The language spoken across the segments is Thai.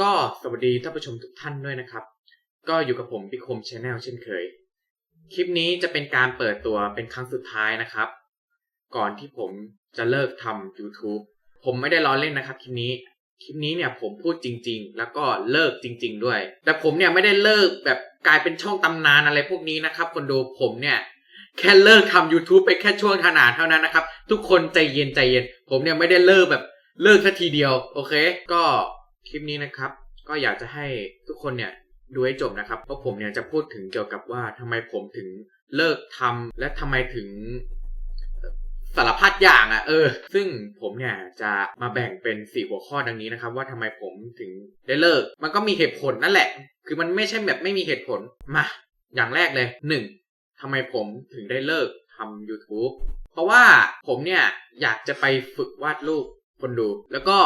ก็สวัสดีท่านผู้ชมทุกท่านด้วยนะครับ ก็อยู่กับผมพิคมชาแนลเช่นเคย คลิปนี้จะเป็นการเปิดตัวเป็นครั้งสุดท้ายนะครับ ก่อนที่ผมจะเลิกทำ YouTube ผมไม่ได้ล้อเล่นนะครับคลิปนี้ คลิปนี้เนี่ยผมพูดจริง ๆ แล้วก็เลิกจริง ๆ ด้วย แต่ผมเนี่ยไม่ได้เลิกแบบกลายเป็นช่องตำนานอะไรพวกนี้นะครับคนดูผมเนี่ยแค่เลิกทำ YouTube ไปแค่ช่วงขนาดเท่านั้นนะครับ ทุกคนใจเย็นใจเย็น ผมเนี่ยไม่ได้เลิกแบบเลิกแค่ทีเดียว โอเค ก็ คลิปนี้นะครับ ก็อยากจะให้ทุกคนเนี่ยดูให้จบนะครับ เพราะผมเนี่ยจะพูดถึงเกี่ยวกับว่าทำไมผมถึงเลิกทำและทำไมถึงสารพัดอย่างอะ่ะเออ ซึ่งผมเนี่ยจะมาแบ่งเป็นสี่หัวข้อดังนี้นะครับ ว่าทำไมผมถึงได้เลิก มันก็มีเหตุผลนั่นแหละ คือมันไม่ใช่แบบไม่มีเหตุผลมาอย่างแรกเลยหนึ่งทำไมผมถึงได้เลิกทำ YouTube เพราะว่าผมเนี่ยอยากจะไปฝึกวาดรูปคนดู แล้วก็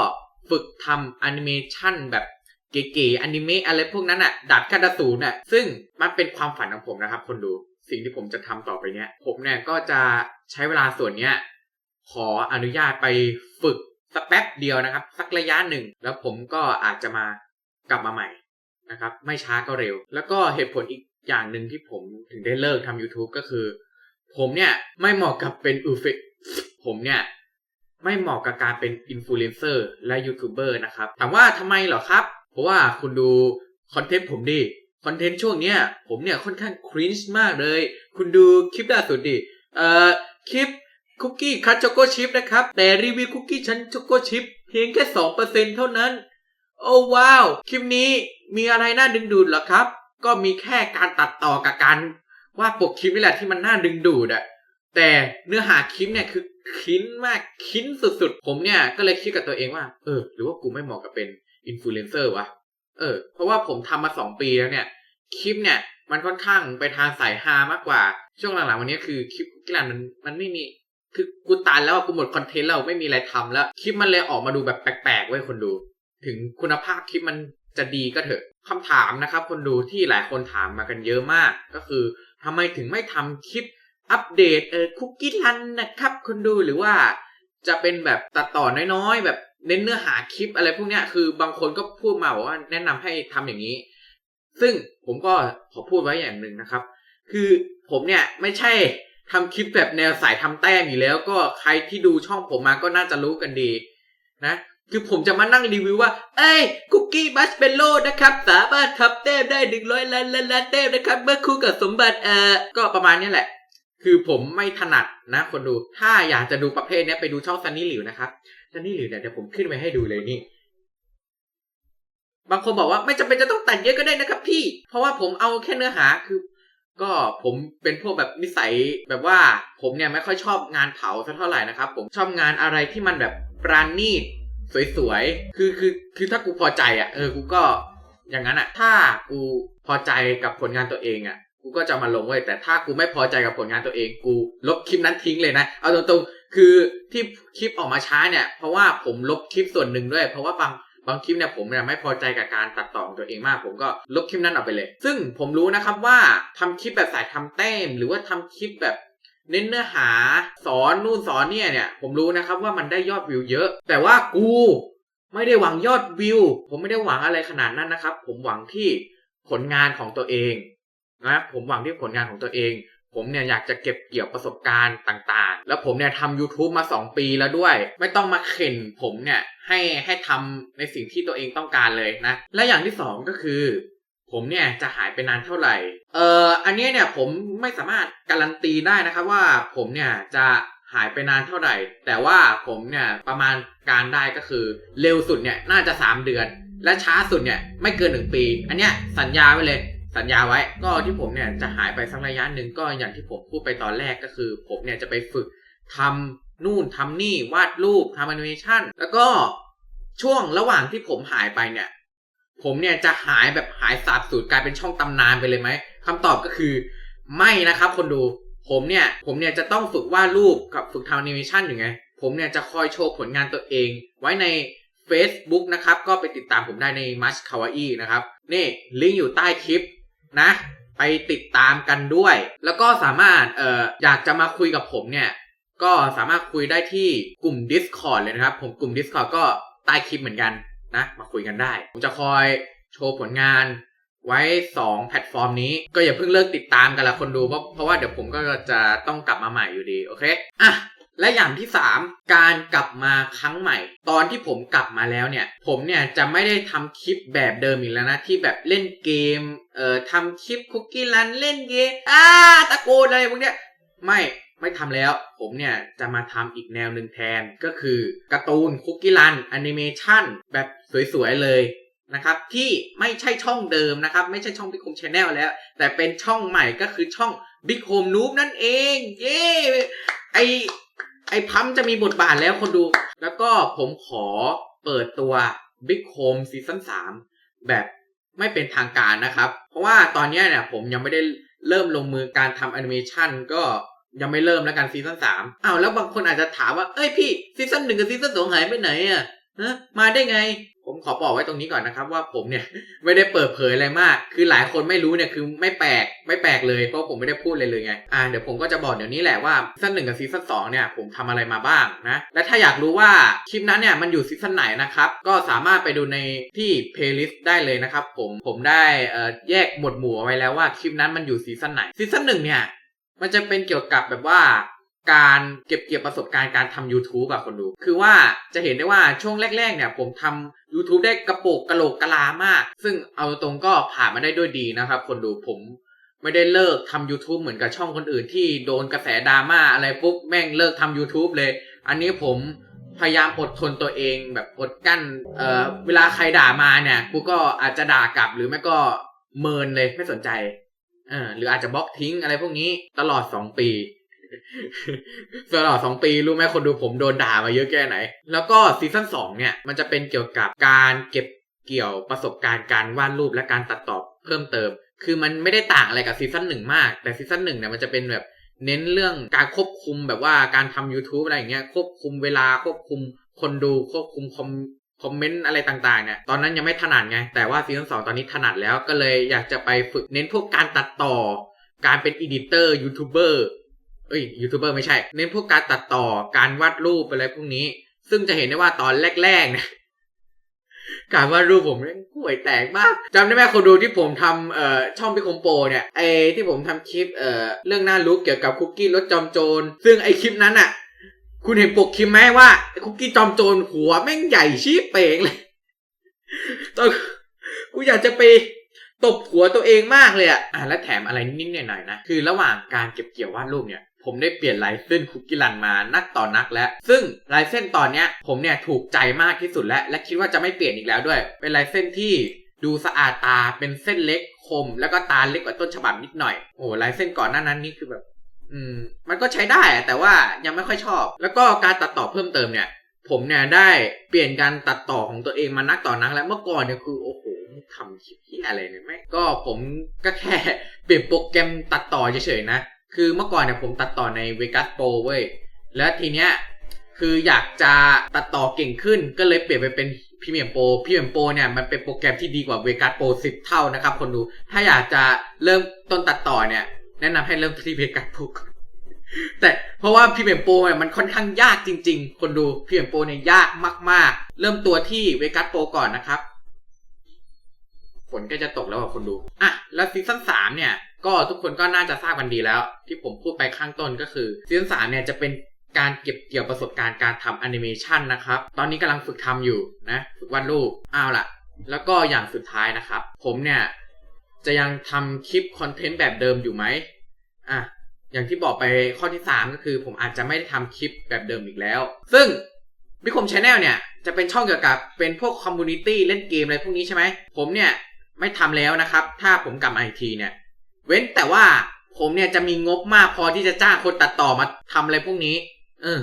ฝึกทำแอนิเมชันแบบเก๋ๆอนิเมะอะไรพวกนั้นอะดัดขั้นสูนอะซึ่งมันเป็นความฝันของผมนะครับ คนดูสิ่งที่ผมจะทำต่อไปเนี่ยผมเนี่ยก็จะใช้เวลาส่วนเนี้ย ขออนุญาตไปฝึกสักแป๊บเดียวนะครับ สักระยะหนึ่ง แล้วผมก็อาจจะมากลับมาใหม่นะครับ ไม่ช้าก็เร็ว แล้วก็เหตุผลอีกอย่างหนึ่งที่ผมถึงได้เลิกทำ YouTube ก็คือ ผมเนี่ยไม่เหมาะกับเป็นอูเฟผมเนี่ย ไม่เหมาะกับการเป็นอินฟลูเอนเซอร์และยูทูบเบอร์นะครับ ถามว่าทำไมเหรอครับ เพราะว่าคุณดูคอนเทนต์ผมดิ คอนเทนต์ช่วงเนี้ยผมเนี่ยค่อนข้างครินช์มากเลย คุณดูคลิปล่าสุดดิ เอ่อ คลิปคุกกี้คัตช็อกโกชิพนะครับ แต่รีวิวคุกกี้ชั้นช็อกโกชิพเพียงแค่2%เปอร์เซ็นเท่านั้น โอ้ว้าว คลิปนี้มีอะไรน่าดึงดูดเหรอครับ ก็มีแค่การตัดต่อกับการว่าปกคลิปนี่แหละที่มันน่าดึงดูดอะแต่เนื้อหาคลิปเนี่ยคือ คิ้นมากคิ้นสุดๆ ผมเนี่ยก็เลยคิดกับตัวเองว่า เออ หรือว่ากูไม่เหมาะกับเป็นอินฟลูเอนเซอร์วะ เออ เพราะว่าผมทำมาสองปีแล้วเนี่ย คลิปเนี่ย มันค่อนข้างไปทางสายฮามากกว่า ช่วงหลังๆวันนี้คือคลิปกีฬามันมันไม่มี คือกูตันแล้วกูหมดคอนเทนต์แล้วไม่มีอะไรทำแล้ว คลิปมันเลยออกมาดูแบบแปลกๆไว้คนดู ถึงคุณภาพคลิปมันจะดีก็เถอะคำถามนะครับ คนดูที่หลายคนถามมากันเยอะมาก ก็คือทำไมถึงไม่ทำคลิป อัปเดตเออคุกกี้รันนะครับคนดูหรือว่าจะเป็นแบบตัดต่อน้อยๆ แบบเน้นเนื้อหาคลิปอะไรพวกเนี้ยคือบางคนก็พูดมาบอกว่าแนะนำให้ทำอย่างนี้ ซึ่งผมก็ขอพูดไว้อย่างหนึ่งนะครับ คือผมเนี่ยไม่ใช่ทำคลิปแบบแนวสายทำแต้มอยู่แล้ว ก็ใครที่ดูช่องผมมาก็น่าจะรู้กันดี นะคือผมจะมานั่งรีวิวว่า เอ้ยคุกกี้บัชเบลโลนะครับ สามารถทำแต้มได้หนึ่งร้อยล้านล้านล้านแต้มนะครับ เมื่อคู่กับสมบัติเอ่อก็ประมาณนี้แหละ คือผมไม่ถนัดนะคนดู ถ้าอยากจะดูประเภทนี้ไปดูช่องซันนี่หลิวนะครับซันนี่หลิวเนี่ยเดี๋ยวผมขึ้นไว้ให้ดูเลยนี่ บางคนบอกว่าไม่จำเป็นจะต้องตัดเยอะก็ได้นะครับ พี่ เพราะว่าผมเอาแค่เนื้อหาคือ ก็ผมเป็นพวกแบบนิสัยแบบว่า ผมเนี่ยไม่ค่อยชอบงานเผาสักเท่าไหร่นะครับ ผมชอบงานอะไรที่มันแบบปราณีตสวยๆ คือคือคือถ้ากูพอใจอะเออกูก็อย่างนั้นอะ ถ้ากูพอใจกับผลงานตัวเองอะ กูก็จะมาลงไว้ยแต่ถ้ากูไม่พอใจกับผลงานตัวเองกูลบคลิปนั้นทิ้งเลยนะ เอาตรงๆคือที่คลิปออกมาช้าเนี่ยเพราะว่าผมลบคลิปส่วนหนึ่งด้วย เพราะว่าบางบางคลิปเนี่ยผมเนี่ยไม่พอใจกับการตัดต่อของตัวเองมาก ผมก็ลบคลิปนั้นออกไปเลย ซึ่งผมรู้นะครับว่าทำคลิปแบบสายทำแต้ม หรือว่าทำคลิปแบบเน้นเนื้อหาสอนนู่นสอนเนี่ยเนี่ย ผมรู้นะครับว่ามันได้ยอดวิวเยอะ แต่ว่ากูไม่ได้หวังยอดวิว ผมไม่ได้หวังอะไรขนาดนั้นนะครับ ผมหวังที่ผลงานของตัวเอง นะผมหวังที่ผลงานของตัวเอง ผมเนี่ยอยากจะเก็บเกี่ยวประสบการณ์ต่างๆ แล้วผมเนี่ยทำ YouTube มา 2 ปีแล้วด้วย ไม่ต้องมาเข็นผมเนี่ยให้ให้ทำในสิ่งที่ตัวเองต้องการเลยนะ และอย่างที่สองก็คือ ผมเนี่ยจะหายไปนานเท่าไหร่ เอ่ออันนี้เนี่ยผมไม่สามารถการันตีได้นะครับว่าผมเนี่ยจะหายไปนานเท่าไหร่ แต่ว่าผมเนี่ยประมาณการได้ก็คือ เร็วสุดเนี่ยน่าจะ 3 เดือน และช้าสุดเนี่ยไม่เกิน 1 ปี อันเนี้ยสัญญาไว้เลย สัญญาไว้ ก็ที่ผมเนี่ยจะหายไปสักระยะหนึ่งก็อย่างที่ผมพูดไปตอนแรกก็คือ ผมเนี่ยจะไปฝึกทำนู่นทำนี่วาดรูปทำแอนิเมชันแล้วก็ช่วงระหว่างที่ผมหายไปเนี่ย ผมเนี่ยจะหายแบบหายสาบสูญกลายเป็นช่องตำนานไปเลยไหมคำตอบก็คือ ไม่นะครับ คนดู ผมเนี่ย ผมเนี่ยจะต้องฝึกวาดรูปกับฝึกทำแอนิเมชันอยู่ไง ผมเนี่ยจะคอยโชว์ผลงานตัวเอง ไว้ใน Facebook นะครับ ก็ไปติดตามผมได้ใน m a s k a w a i นะครับ นี่ลิงก์อยู่ใต้คลิป นะ ไปติดตามกันด้วย แล้วก็สามารถเอ่ออยากจะมาคุยกับผมเนี่ย ก็สามารถคุยได้ที่กลุ่ม Discord เลยนะครับ ผมกลุ่ม Discord ก็ใต้คลิปเหมือนกันนะ มาคุยกันได้ ผมจะคอยโชว์ผลงานไว้ 2 แพลตฟอร์มนี้ก็อย่าเพิ่งเลิกติดตามกันละคนดูเพราะเพราะว่าเดี๋ยวผมก็จะต้องกลับมาใหม่อยู่ดี โอเค อะ และอย่างที่ 3 การกลับมาครั้งใหม่ ตอนที่ผมกลับมาแล้วเนี่ย ผมเนี่ยจะไม่ได้ทำคลิปแบบเดิมอีกแล้วนะ ที่แบบเล่นเกม เอ่อทำคลิปคุกกี้รันเล่นเกมอ้าตะโกนอะไรพวกเนี้ยไม่ไม่ทำแล้ว ผมเนี่ยจะมาทำอีกแนวหนึ่งแทนก็คือการ์ตูนคุกกี้รันแอนิเมชันแบบสวยๆเลยนะครับที่ไม่ใช่ช่องเดิมนะครับ ไม่ใช่ช่อง Big Home Channel แล้ว แต่เป็นช่องใหม่ก็คือช่อง Big Home Noob นั่นเอง เย้ไอ ไอพัมจะมีบทบาทแล้วคนดู แล้วก็ผมขอเปิดตัว Big Home ซีซั่น3แบบไม่เป็นทางการนะครับ เพราะว่าตอนนี้เนี่ยผมยังไม่ได้เริ่มลงมือการทำแอนิเมชันก็ยังไม่เริ่มแล้วกันซีซั่นสามอ้าวแล้วบางคนอาจจะถามว่า เอ้ยพี่ซีซั่นหนึ่งกับซีซั่นสองหายไปไหนอะฮะมาได้ไง ผมขอบอกไว้ตรงนี้ก่อนนะครับ ว่าผมเนี่ยไม่ได้เปิดเผยอะไรมาก คือหลายคนไม่รู้เนี่ยคือไม่แปลกไม่แปลกเลยเพราะผมไม่ได้พูดเลยเลยไงอ่าเดี๋ยวผมก็จะบอกเดี๋ยวนี้แหละว่าซีซั่นหนึ่งกับซีซั่นสองเนี่ยผมทำอะไรมาบ้างนะและถ้าอยากรู้ว่าคลิปนั้นเนี่ยมันอยู่ซีซั่นไหนนะครับก็สามารถไปดูในที่เพลย์ลิสต์ได้เลยนะครับผมผมได้เอ่อแยกหมวดหมู่ไว้แล้วว่าคลิปนั้นมันอยู่ซีซั่นไหนซีซั่นหนึ่งเนี่ยมันจะเป็นเกี่ยวกับแบบว่า การเก็บเกี่ยวประสบการณ์การทำ YouTube อะคนดู คือว่าจะเห็นได้ว่าช่วงแรก ๆ เนี่ย ผมทำ YouTube ได้กระโปกกระโหลกกะลามาก ซึ่งเอาตรงก็ผ่านมาได้ด้วยดีนะครับ คนดูผมไม่ได้เลิกทำ YouTube เหมือนกับช่องคนอื่นที่โดนกระแสดราม่าอะไรปุ๊บแม่งเลิกทำ YouTube เลย อันนี้ผมพยายามอดทนตัวเองแบบอดกั้น เอ่อ เวลาใครด่ามาเนี่ย กูก็อาจจะด่ากลับหรือไม่ก็เมินเลยไม่สนใจ เออหรืออาจจะบล็อกทิ้งอะไรพวกนี้ตลอดสองปี ตลอดสองปีรู้ไหมคนดูผมโดนด่ามาเยอะแค่ไหน แล้วก็ซีซั่นสองเนี่ยมันจะเป็นเกี่ยวกับการเก็บเกี่ยวประสบการณ์การวาดรูปและการตัดต่อเพิ่มเติม คือมันไม่ได้ต่างอะไรกับซีซั่นหนึ่งมาก แต่ซีซั่นหนึ่งเนี่ยมันจะเป็นแบบเน้นเรื่องการควบคุมแบบว่าการทำ YouTube อะไรอย่างเงี้ยควบคุมเวลาควบคุมคนดูควบคุมคอมคอมเมนต์อะไรต่างๆเนี่ย ตอนนั้นยังไม่ถนัดไง แต่ว่าซีซั่นสองตอนนี้ถนัดแล้วก็เลยอยากจะไปฝึกเน้นพวกการตัดต่อ การเป็นอีดิเตอร์ยูทูบเบอร์ เอ้ยยูทูบเบอร์ไม่ใช่ เน้นพวกการตัดต่อการวาดรูปอะไรพวกนี้ ซึ่งจะเห็นได้ว่าตอนแรกๆเนี่ยการวาดรูปผมเนี่ยห่วยแตกมากจำได้ไหมคนดูที่ผมทำเอ่อช่องพิคมโปเนี่ยไอที่ผมทำคลิปเอ่อเรื่องหน้าลุกเกี่ยวกับคุกกี้รถจอมโจรซึ่งไอคลิปนั้นอะคุณเห็นปกคลิปไหมว่าคุกกี้จอมโจรหัวแม่งใหญ่ชี้เป่งเลยตอนกูอยากจะไปตบหัวตัวเองมากเลยอะอะและแถมอะไรนิดๆหน่อยๆนะคือระหว่างการเก็บเกี่ยววาดรูปเนี่ย ผมได้เปลี่ยนลายเส้นคุกกี้รันมานักต่อนักแล้ว ซึ่งลายเส้นตอนเนี้ยผมเนี่ยถูกใจมากที่สุดแล้ว และคิดว่าจะไม่เปลี่ยนอีกแล้วด้วย เป็นลายเส้นที่ดูสะอาดตาเป็นเส้นเล็กคม แล้วก็ตาเล็กกว่าต้นฉบับนิดหน่อยโอ้ลายเส้นก่อนหน้านั้นนี่คือแบบ อืม มันก็ใช้ได้แต่ว่ายังไม่ค่อยชอบ แล้วก็การตัดต่อเพิ่มเติมเนี่ย ผมเนี่ยได้เปลี่ยนการตัดต่อของตัวเองมานักต่อนัก แล้วเมื่อก่อนเนี่ยคือโอ้โหทำคลิปที่อะไรเนี่ยไม่ก็ผมก็แค่เปลี่ยนโปรแกรมตัดต่อเฉยๆนะ คือเมื่อก่อนเนี่ยผมตัดต่อใน Vegas Pro เว้ย แล้วทีเนี้ยคืออยากจะตัดต่อเก่งขึ้น ก็เลยเปลี่ยนไปเป็น Premiere Pro Premiere Pro เนี่ยมันเป็นโปรแกรมที่ดีกว่า Vegas Pro 10 เท่านะครับคนดู ถ้าอยากจะเริ่มต้นตัดต่อเนี่ย แนะนำให้เริ่มที่ Vegas Pro ก่อนแต่เพราะว่าพี่เบียมโปรเนี่ยมันค่อนข้างยากจริง ๆ คนดูพี่เบียมโปรเนี่ยยากมาก ๆ เริ่มตัวที่เวกัสโปรก่อนนะครับฝนก็จะตกแล้วอะคนดูอะแล้วซีซั่นสามเนี่ย ก็ทุกคนก็น่าจะทราบกันดีแล้ว ที่ผมพูดไปข้างต้นก็คือซีซั่นสามเนี่ยจะเป็นการเก็บเกี่ยวประสบการณ์การทำแอนิเมชันนะครับ ตอนนี้กำลังฝึกทำอยู่นะ ฝึกวาดรูปเอาวล่ะ แล้วก็อย่างสุดท้ายนะครับ ผมเนี่ยจะยังทำคลิปคอนเทนต์แบบเดิมอยู่ไหมอะ อย่างที่บอกไปข้อที่ 3 ก็คือ ผมอาจจะไม่ได้ทำคลิปแบบเดิมอีกแล้ว ซึ่งพิคมชาแนลเนี่ย จะเป็นช่องเกี่ยวกับเป็นพวกคอมมูนิตี้เล่นเกมอะไรพวกนี้ใช่ไหม ผมเนี่ยไม่ทำแล้วนะครับ ถ้าผมกลับมาอีกทีเนี่ย เว้นแต่ว่าผมเนี่ยจะมีงบมากพอที่จะจ้างคนตัดต่อมาทำอะไรพวกนี้ เออ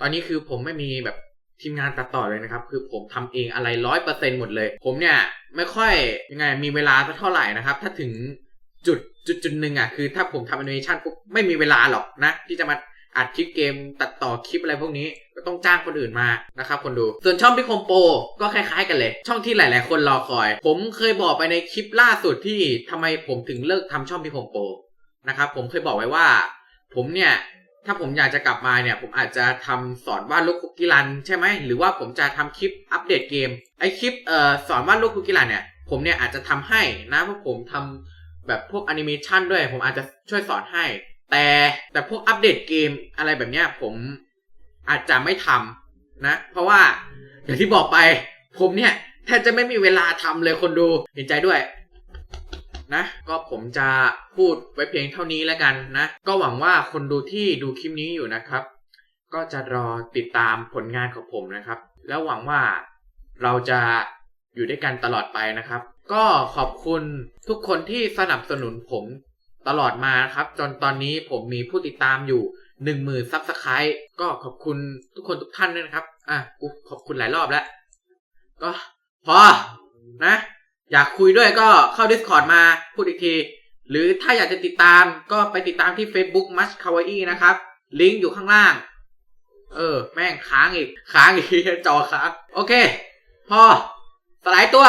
ตอนนี้คือผมไม่มีแบบทีมงานตัดต่อเลยนะครับ คือผมทำเองอะไรร้อยเปอร์เซ็นหมดเลย ผมเนี่ยไม่ค่อยยังไงมีเวลาสักเท่าไหร่นะครับ ถ้าถึงจุดจุดจุดหนึ่งอะคือถ้าผมทำแอนิเมชันปุ๊บไม่มีเวลาหรอกนะ ที่จะมาอัดคลิปเกมตัดต่อคลิปอะไรพวกนี้ ก็ต้องจ้างคนอื่นมานะครับคนดู ส่วนช่องพิคมโปก็คล้ายๆกันเลย ช่องที่หลาย ๆ คนรอคอย ผมเคยบอกไปในคลิปล่าสุดที่ทำไมผมถึงเลิกทำช่องพิคมโปนะครับผมเคยบอกไว้ว่า ผมเนี่ยถ้าผมอยากจะกลับมาเนี่ย ผมอาจจะทำสอนวาดลูกคุกกี้รันใช่ไหมหรือว่าผมจะทำคลิปอัปเดตเกมไอคลิปเอ่อสอนวาดลูกคุกกี้รันเนี่ยผมเนี่ยอาจจะทำให้นะเพราะผมทำแบบพวกแอนิเมชันด้วย ผมอาจจะช่วยสอนให้ แต่แต่พวกอัปเดตเกมอะไรแบบเนี้ยผม อาจจะไม่ทำนะ เพราะว่าอย่างที่บอกไป ผมเนี่ยแทบจะไม่มีเวลาทำเลยคนดูเห็นใจด้วยนะก็ผมจะพูดไว้เพียงเท่านี้แล้วกันนะ ก็หวังว่าคนดูที่ดูคลิปนี้อยู่นะครับ ก็จะรอติดตามผลงานของผมนะครับ แล้วหวังว่าเราจะอยู่ด้วยกันตลอดไปนะครับ ก็ขอบคุณทุกคนที่สนับสนุนผมตลอดมานะครับ จนตอนนี้ผมมีผู้ติดตามอยู่ หนึ่งหมื่นซับสไครต์ก็ขอบคุณทุกคนทุกท่านด้วยนะครับ อะกูขอบคุณหลายรอบแล้ว ก็พอนะ อยากคุยด้วยก็เข้า Discord มาพูดอีกที หรือถ้าอยากจะติดตามก็ไปติดตามที่ Facebook m a s h Kawaii นะครับ ลิงก์อยู่ข้างล่าง เออ แม่งค้างอีก ค้างอีกจอค้าง โอเค พอสลายตัว